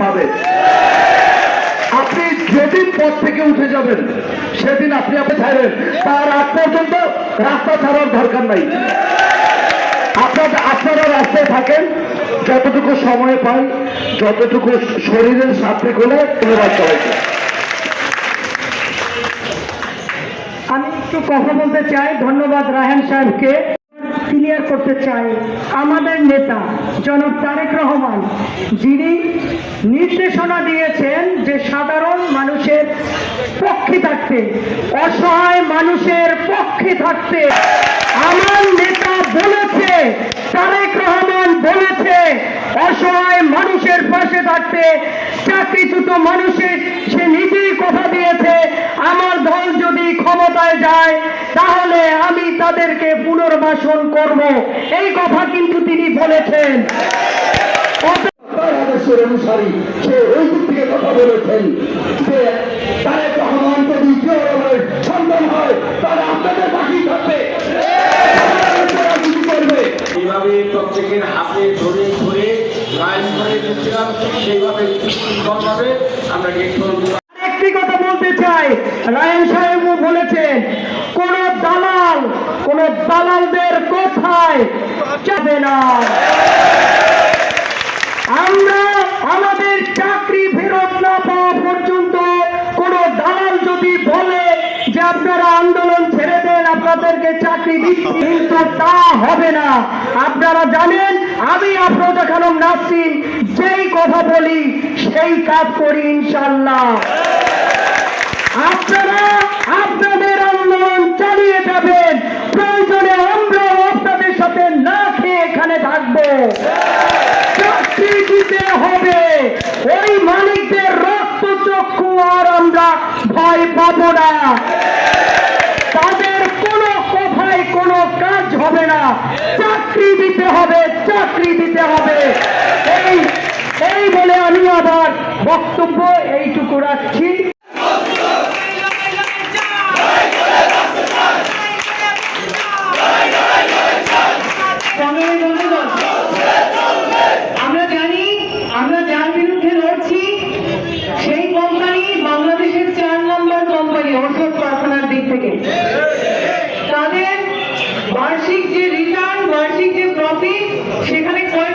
পাবে আপনি যেদিন পথ থেকে উঠে যাবেন, সেদিন আপনি আপনি ছাড়েন। তার আগ পর্যন্ত রাস্তা ছাড়ার দরকার নাই। আপনার আপনারা রাস্তায় থাকেন, যতটুকু সময় পান, যতটুকু শরীরের সাথে করে ধন্যবাদ সবাইকে। আমি একটু কথা বলতে চাই, ধন্যবাদ রাহেন সাহেবকে। ক্লিয়ার করতে চাই আমাদের নেতা জনাব তারেক রহমান, যিনি নির্দেশনা দিয়েছেন যে সাধারণ মানুষের পক্ষে থাকতে, অসহায় মানুষের পক্ষে থাকতে। আমার নেতা বলেছে, তারেক রহমান বলেছে, অসহায় মানুষের পাশে থাকতে, চাকরিচ্যুত মানুষের সে নিজেই কথা দিয়েছে, আমার দল যদি ক্ষমতায় যায়, তাহলে তাদেরকে পুনর্বাসন করব। এই কথা কিন্তু তিনি বলেছেন। অত- আদর্শের অনুসারী সে ওই দিক থেকে কথা বলেছেন যে তারেক রহমান যদি সন্তান হয় তাহলে আপনাদের বাকি থাকবে। আপনারা রাজনীতি করবে এইভাবে প্রত্যেকের হাতে ধরে ধরে লাইন করে দিচ্ছিলাম সেইভাবে সুন্দরভাবে আমরা একটি কথা বলতে চাই। রায়ন সাহেবও বলেছেন কোন দালাল কোথায়? যাবে না। আমরা আমাদের চাকরি ফেরত না পাওয়া পর্যন্ত কোন দালাল যদি বলে যে আপনারা আন্দোলন ছেড়ে দেন, আপনাদেরকে চাকরি দিচ্ছি, কিন্তু তা হবে না। আপনারা জানেন, আমি আফরোজা খানম নাসিম যেই কথা বলি, সেই কাজ করি ইনশাল্লাহ তাদের কোনো কথায় কোনো কাজ হবে না। চাকরি দিতে হবে, চাকরি দিতে হবে। এই এই বলে আমি আবার বক্তব্য এইটুকু রাখছি। সেখানে কয়টা